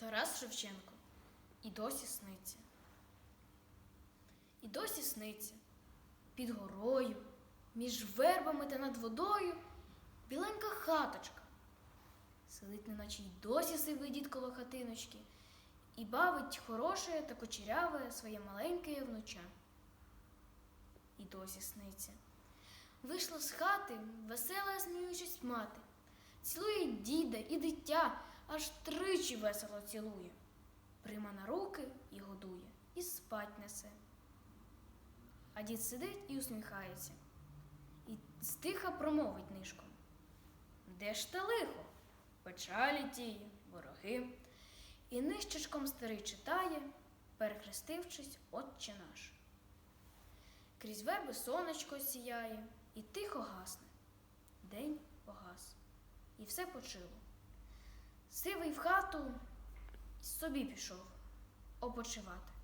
Тарас Шевченко і досі сниться. І досі сниться під горою, між вербами та над водою біленька хаточка. Сидить, неначе й досі сивий дід коло хатиночки і бавить хороше та кучеряве своє маленьке внуча. І досі сниться. Вийшла з хати, весела сміючись мати. Цілує діда і дитя, аж тричі весело цілує. Прима на руки і годує, і спать несе. А дід сидить і усміхається, і стиха промовить нишком. Де ж те лихо? Печалі тії, вороги. І нищечком старий читає, перехрестившись, Отче наш. Крізь верби сонечко сіяє, і тихо гасне. День погас, і все почило. Сивий в хату й собі пішов опочивати.